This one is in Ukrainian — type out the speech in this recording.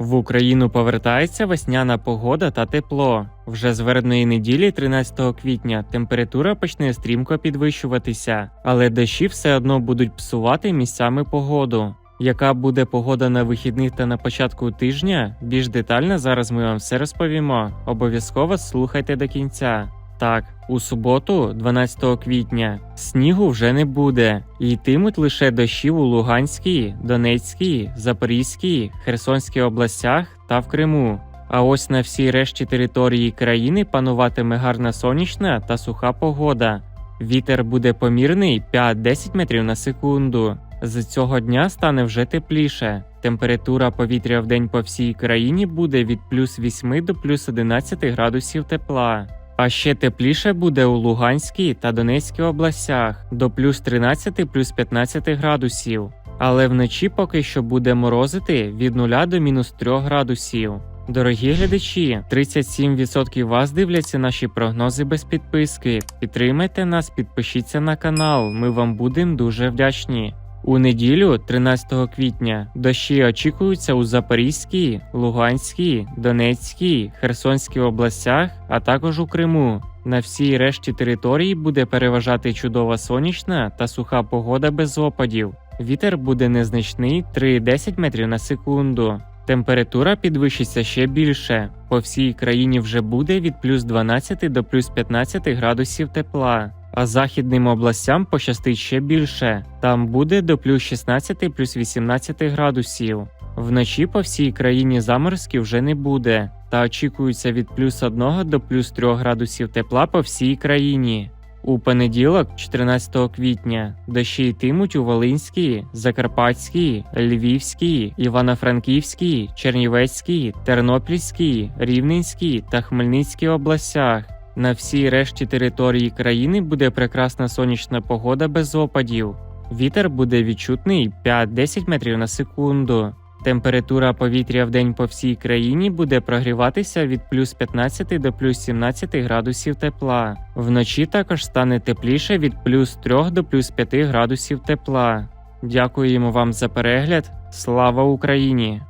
В Україну повертається весняна погода та тепло. Вже з вербної неділі, 13 квітня, температура почне стрімко підвищуватися, але дощі все одно будуть псувати місцями погоду. Яка буде погода на вихідних та на початку тижня? Більш детально зараз ми вам все розповімо. Обов'язково слухайте до кінця. Так, у суботу, 12 квітня, снігу вже не буде, йтимуть лише дощі у Луганській, Донецькій, Запорізькій, Херсонській областях та в Криму. А ось на всій решті території країни пануватиме гарна сонячна та суха погода. Вітер буде помірний 5-10 метрів на секунду. З цього дня стане вже тепліше. Температура повітря в день по всій країні буде від плюс 8 до плюс 11 градусів тепла. А ще тепліше буде у Луганській та Донецькій областях до плюс 13 плюс 15 градусів. Але вночі поки що буде морозити від 0 до мінус 3 градусів. Дорогі глядачі, 37% вас дивляться наші прогнози без підписки. Підтримайте нас, підпишіться на канал. Ми вам будемо дуже вдячні. У неділю, 13 квітня, дощі очікуються у Запорізькій, Луганській, Донецькій, Херсонській областях, а також у Криму. На всій решті території буде переважати чудова сонячна та суха погода без опадів. Вітер буде незначний 3-10 метрів на секунду. Температура підвищиться ще більше. По всій країні вже буде від плюс 12 до плюс 15 градусів тепла. А західним областям пощастить ще більше. Там буде до плюс 16 плюс 18 градусів. Вночі по всій країні заморозків вже не буде, та очікується від плюс 1 до плюс 3 градусів тепла по всій країні. У понеділок, 14 квітня, дощі йтимуть у Волинській, Закарпатській, Львівській, Івано-Франківській, Чернівецькій, Тернопільській, Рівненській та Хмельницькій областях. На всій решті території країни буде прекрасна сонячна погода без опадів. Вітер буде відчутний 5-10 метрів на секунду. Температура повітря в день по всій країні буде прогріватися від плюс 15 до плюс 17 градусів тепла. Вночі також стане тепліше від плюс 3 до плюс 5 градусів тепла. Дякуємо вам за перегляд. Слава Україні!